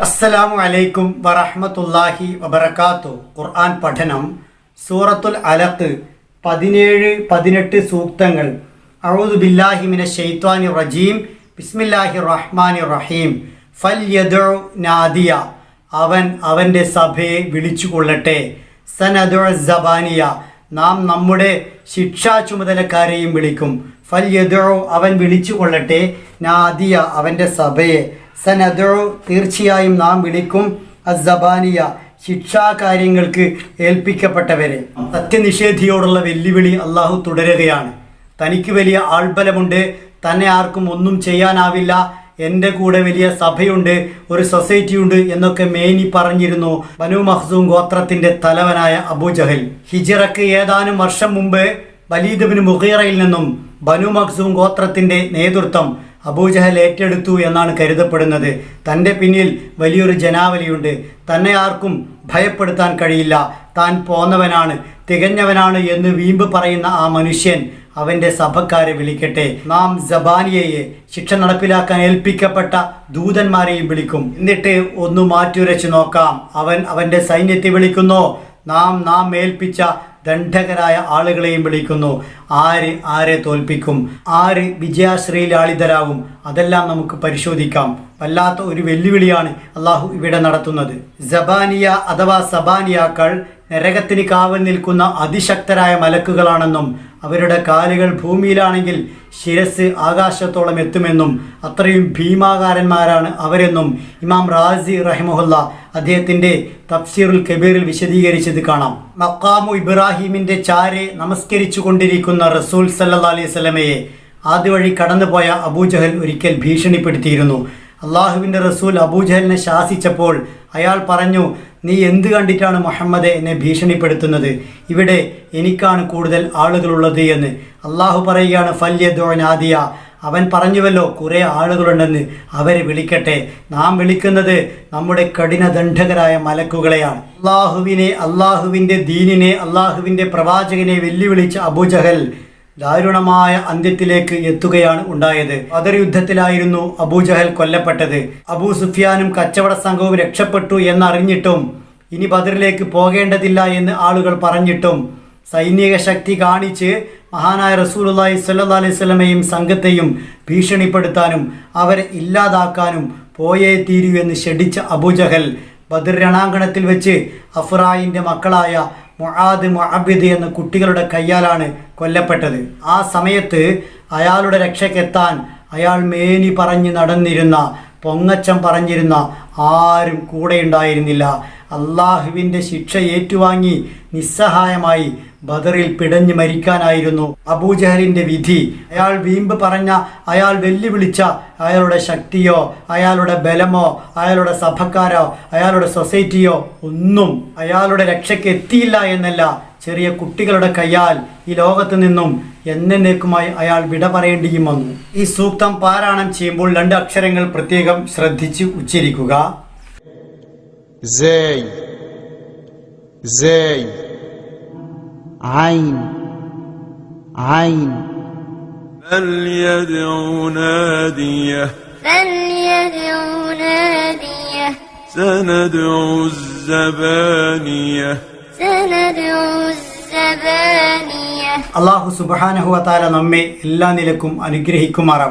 അസ്സലാമു അലൈക്കും വറഹ്മത്തുള്ളാഹി വബർക്കാത്തു ഖുർആൻ പഠനം സൂറത്തുൽ അലത്ത് പതിനേഴ് പതിനെട്ട് സൂക്തങ്ങൾ. അഊദു ബില്ലാഹിമിന ഷെയ്ത്വാനി റജീം. ബിസ്മില്ലാഹി റഹ്മാനി റഹീം. ഫൽ യദു നാദിയ. അവൻ അവന്റെ സഭയെ വിളിച്ചുകൊള്ളട്ടെ. സനദു സബാനിയ നാം നമ്മുടെ ശിക്ഷാ ചുമതലക്കാരെയും വിളിക്കും. ഫൽ യദു അവൻ വിളിച്ചുകൊള്ളട്ടെ. നാദിയ അവന്റെ സഭയെ. സനദു തീർച്ചയായും നാം വിളിക്കും അസബാനിയ ശിക്ഷാ കാര്യങ്ങൾക്ക് ഏൽപ്പിക്കപ്പെട്ടവരെ. സത്യനിഷേധിയോടുള്ള വെല്ലുവിളി അള്ളാഹു തുടരുകയാണ്. തനിക്ക് വലിയ ആൾബലമുണ്ട്. തന്നെ ആർക്കും ഒന്നും ചെയ്യാനാവില്ല. എന്റെ കൂടെ വലിയ സഭയുണ്ട്. ഒരു സൊസൈറ്റിയുണ്ട് എന്നൊക്കെ മേനി പറഞ്ഞിരുന്നു ബനു മഹ്സൂം ഗോത്രത്തിന്റെ തലവനായ അബൂജഹൽ ഹിജിറക്ക് ഏതാനും വർഷം മുമ്പ് വലീദബിന് മുഖീറയിൽ നിന്നും ബനു മഹ്സൂം ഗോത്രത്തിന്റെ നേതൃത്വം അബൂജഹൽ ഏറ്റെടുത്തു എന്നാണ് കരുതപ്പെടുന്നത്. തന്റെ പിന്നിൽ വലിയൊരു ജനാവലിയുണ്ട്. തന്നെ ആർക്കും ഭയപ്പെടുത്താൻ കഴിയില്ല. താൻ പോന്നവനാണ് തികഞ്ഞവനാണ് എന്ന് വീമ്പ് പറയുന്ന ആ മനുഷ്യൻ അവന്റെ സഭക്കാരെ വിളിക്കട്ടെ. നാം ജബാനിയയെ ശിക്ഷ നടപ്പിലാക്കാൻ ഏൽപ്പിക്കപ്പെട്ട ദൂതന്മാരെയും വിളിക്കും. എന്നിട്ട് ഒന്ന് മാറ്റുരച്ചു നോക്കാം. അവൻ അവന്റെ സൈന്യത്തെ വിളിക്കുന്നു? നാം നാം ഏൽപ്പിച്ച ദണ്ഡകരായ ആളുകളെയും വിളിക്കുന്നു. ആര് ആരെ തോൽപ്പിക്കും? ആര് വിജയാശ്രയിലാളിതരാകും അതെല്ലാം നമുക്ക് പരിശോധിക്കാം. വല്ലാത്ത ഒരു വെല്ലുവിളിയാണ് അള്ളാഹു ഇവിടെ നടത്തുന്നത്. ജബാനിയ അഥവാ സബാനിയാക്കൾ നരകത്തിന് കാവൽ നിൽക്കുന്ന അതിശക്തരായ മലക്കുകളാണെന്നും അവരുടെ കാലുകൾ ഭൂമിയിലാണെങ്കിൽ ശിരസ് ആകാശത്തോളം എത്തുമെന്നും അത്രയും ഭീമാകാരന്മാരാണ് അവരെന്നും ഇമാം റാസി റഹിമഹുല്ല അദ്ദേഹത്തിന്റെ തഫ്സീറുൽ കബീറിൽ വിശദീകരിച്ചത് കാണാം. മക്കാമു ഇബ്രാഹിമിന്റെ ചാരെ നമസ്കരിച്ചു കൊണ്ടിരിക്കുന്ന റസൂൽ സല്ലാ അലൈഹി സ്വലമയെ ആദ്യവഴി കടന്നുപോയ അബൂജഹൽ ഒരിക്കൽ ഭീഷണിപ്പെടുത്തിയിരുന്നു. അള്ളാഹുവിന്റെ റസൂൽ അബൂജഹലിനെ ശാസിച്ചപ്പോൾ അയാൾ പറഞ്ഞു നീ എന്ത് കണ്ടിട്ടാണ് മുഹമ്മദ് എന്നെ ഭീഷണിപ്പെടുത്തുന്നത്? ഇവിടെ എനിക്കാണ് കൂടുതൽ ആളുകളുള്ളത് എന്ന്. അള്ളാഹു പറയുകയാണ് ഫല്യദോനാദിയ അവൻ പറഞ്ഞുവല്ലോ കുറേ ആളുകളുണ്ടെന്ന്. അവരെ വിളിക്കട്ടെ. നാം വിളിക്കുന്നത് നമ്മുടെ കഠിനദണ്ഡകരായ മലക്കുകളെയാണ്. അള്ളാഹുവിനെ അള്ളാഹുവിന്റെ ദീനിനെ അള്ളാഹുവിന്റെ പ്രവാചകനെ വെല്ലുവിളിച്ച അബൂജഹൽ ദാരുണമായ അന്ത്യത്തിലേക്ക് എത്തുകയാണ് ഉണ്ടായത്. ബദർ യുദ്ധത്തിലായിരുന്നു അബൂജഹൽ കൊല്ലപ്പെട്ടത്. അബൂ സുഫിയാനും കച്ചവട സംഘവും രക്ഷപ്പെട്ടു എന്നറിഞ്ഞിട്ടും ഇനി ബദറിലേക്ക് പോകേണ്ടതില്ല എന്ന് ആളുകൾ പറഞ്ഞിട്ടും സൈനിക ശക്തി കാണിച്ച് മഹാനായ റസൂലുള്ളാഹി സ്വല്ലല്ലാഹി അലൈഹി വസല്ലമയും സംഘത്തെയും ഭീഷണിപ്പെടുത്താനും അവരെ ഇല്ലാതാക്കാനും പോയേ തീരൂ എന്ന് ഷടിച്ച അബൂജഹൽ ബദർ രണാങ്കണത്തിൽ വെച്ച് അഫ്രായിന്റെ മക്കളായ മുആദ് മൊഹബിദ് എന്ന കുട്ടികളുടെ കയ്യാലാണ് കൊല്ലപ്പെട്ടത്. ആ സമയത്ത് അയാളുടെ രക്ഷയ്ക്കെത്താൻ അയാൾ മേനി പറഞ്ഞ് നടന്നിരുന്ന പൊങ്ങച്ചം പറഞ്ഞിരുന്ന ആരും കൂടെ ഉണ്ടായിരുന്നില്ല അള്ളാഹുവിന്റെ ശിക്ഷ ഏറ്റുവാങ്ങി നിസ്സഹായമായി ബദറിൽ പിടഞ്ഞു മരിക്കാനായിരുന്നു അബൂജഹലിന്റെ വിധി. അയാൾ വീമ്പ് പറഞ്ഞ അയാൾ വെല്ലുവിളിച്ച അയാളുടെ ശക്തിയോ അയാളുടെ ബലമോ അയാളുടെ സഭക്കാരോ അയാളുടെ സൊസൈറ്റിയോ ഒന്നും അയാളുടെ രക്ഷയ്ക്ക് എത്തിയില്ല എന്നല്ല. ചെറിയ കുട്ടികളുടെ കയ്യാൽ ഈ ലോകത്ത് നിന്നും എന്നേക്കുമായി അയാൾ വിട പറയേണ്ടിയും വന്നു. ഈ സൂക്തം പാരായണം ചെയ്യുമ്പോൾ രണ്ട് അക്ഷരങ്ങൾ പ്രത്യേകം ശ്രദ്ധിച്ച് ഉച്ചരിക്കുക. زي زي عين عين فليدع ناديه فليدع ناديه سندع الزبانية سندع الزبانية അള്ളാഹു സുബാനഹുവ താല നമ്മെ എല്ലാ നിലക്കും അനുഗ്രഹിക്കുമാറാം